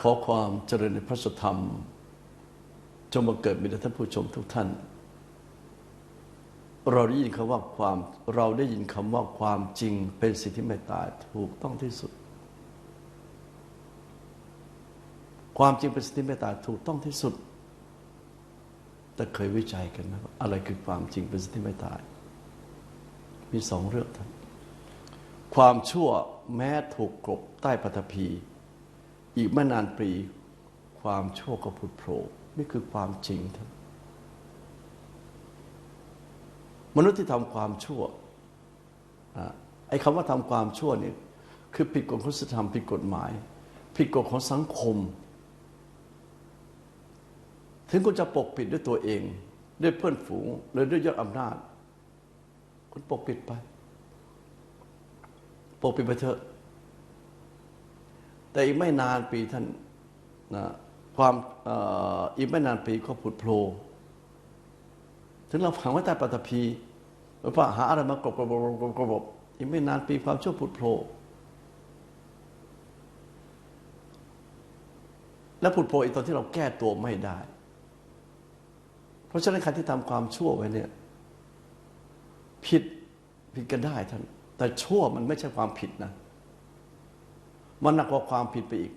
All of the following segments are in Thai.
ขอความเจริญในพระสุธรรม จงมาเกิดมีแด่ท่านผู้ชมทุกท่าน เราได้ยินคำว่าความ เราได้ยินคำว่าความจริงเป็นสิ่งที่ไม่ตายถูกต้องที่สุด ความจริงเป็นสิ่งที่ไม่ตายถูกต้องที่สุด แต่เคยวิจัยกันไหมว่าอะไรคือความจริงเป็นสิ่งที่ไม่ตาย มีสองเรื่องท่านความชั่วแม้ถูกกลบใต้ปฐพี อีกไม่นานปี ความชั่วก็ผุดโผล่นี่คือความจริงท่าน มนุษย์ที่ทำความชั่วอะไอ้คำว่าทำความชั่วเนี่ยคือผิดกฎของศีลธรรมผิดกฎหมาย ผิดกฎของสังคม ถึงคุณจะปกปิดด้วยตัวเอง ด้วยเพื่อนฝูงหรือด้วยยศอำนาจ คุณปกปิดไป ปกปิดไปเถอะ แต่อีกไม่นานปีท่านนะความอออีกไม่นานปีก็ผุดโผล่ ถึงเราฝังไว้ใต้ปฐพีว่าหาอะไรมากรบกรบกรบกรบกรบอีกไม่นานปีความชั่วผุดโผล่และผุดโผล่อีกตอนที่เราแก้ตัวไม่ได้ เพราะฉะนั้นใครที่ทำความชั่วไว้เนี่ย ผิดผิดกันได้ท่าน แต่ชั่วมันไม่ใช่ความผิดนะ มันหนักกว่าความผิดไปอีก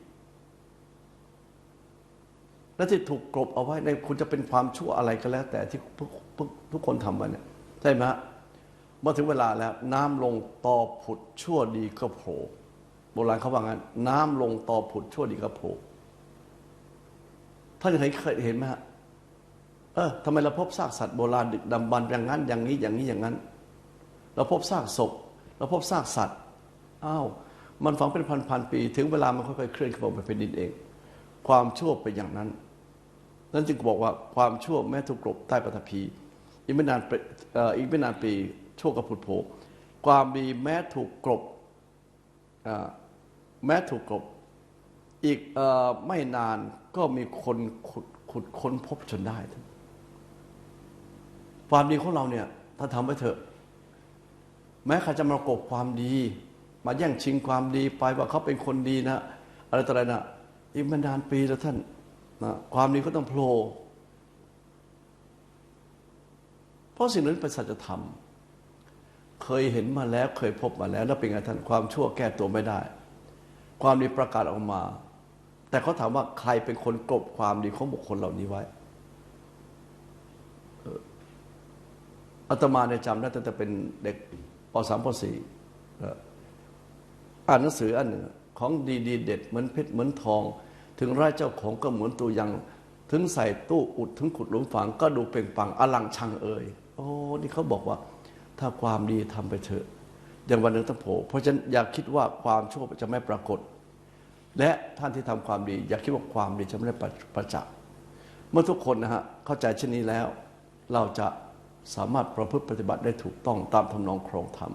และที่ถูกกลบเอาไว้ในคุณจะเป็นความชั่วอะไรก็แล้ว แต่ที่ทุกทุกทุกคนทำมาเนี่ยใช่ไหมฮะมื่อถึงเวลาแล้ว น้ำลงต่อผุดชั่วดีก็โผล่โบราณเขาว่างั้น น้ำลงต่อผุดชั่วดีก็โผล่ท่านเคยเคยเห็นไหมฮะเออทำไมเราพบซากสัตว์โบราณดึกดำบรรพอย่างนั้นอย่างนี้อย่างนี้อย่างนั้น เราพบซากศพ เราพบซากสัตว์อ้าวมันฝังเป็นพันๆปี ถึงเวลามันค่อยๆเคลื่อนขึ้นมาบนแผ่นดินเอง ความชั่วเป็นอย่างนั้น นั่นจึงบอกว่าความชั่วแม้ถูกกลบใต้ปฐพีอีกไม่นานอีกไม่นานปีชั่วกระผุดโผความดีแม้ถูกกลบแม้ถูกกลบอีกอไม่นานก็มีคนขุดขุดค้นพบจนได้ ความดีของเราเนี่ยถ้าทำไปเถอะ แม้ใครจะมากบความดี มาแย่งชิงความดีไปว่าเขาเป็นคนดีนะ อะไรต่ออะไรนะอีกไม่นานปีแล้วท่าน นะความดีก็ต้องโผล่เพราะสิ่งนั้นเป็นสัจธรรม เคยเห็นมาแล้วเคยพบมาแล้ว แล้วเป็นไงท่านความชั่วแก้ตัวไม่ได้ ความดีประกาศออกมา แต่เขาถามว่าใครเป็นคนกลบความดีของบุคคลเหล่านี้ไว้อาตมาเนี่ยจำได้ตั้งแต่เป็นเด็กปสามปสี่อ่านหนังสืออันหนึ่งของดีดีเด็ดเหมือนเพชรเหมือนทอง ถึงไร้เจ้าของก็เหมือนตัวยังถึงใส่ตู้อุดถึงขุดหลุมฝังก็ดูเป่งปังอลังชังเอ่ยโอ้นี่เขาบอกว่า ถ้าความดีทำไปเถอะอย่างวันหนึ่งต้องโผล่เพราะฉะนั้นอย่าคิดว่าความชั่วจะไม่ปรากฏ และท่านที่ทำความดี อย่าคิดว่าความดีจะไม่ได้ประจักษ์เมื่อทุกคนนะฮะเข้าใจเช่นนี้แล้ว เราจะสามารถประพฤติปฏิบัติได้ถูกต้องตามทำนองครองธรรม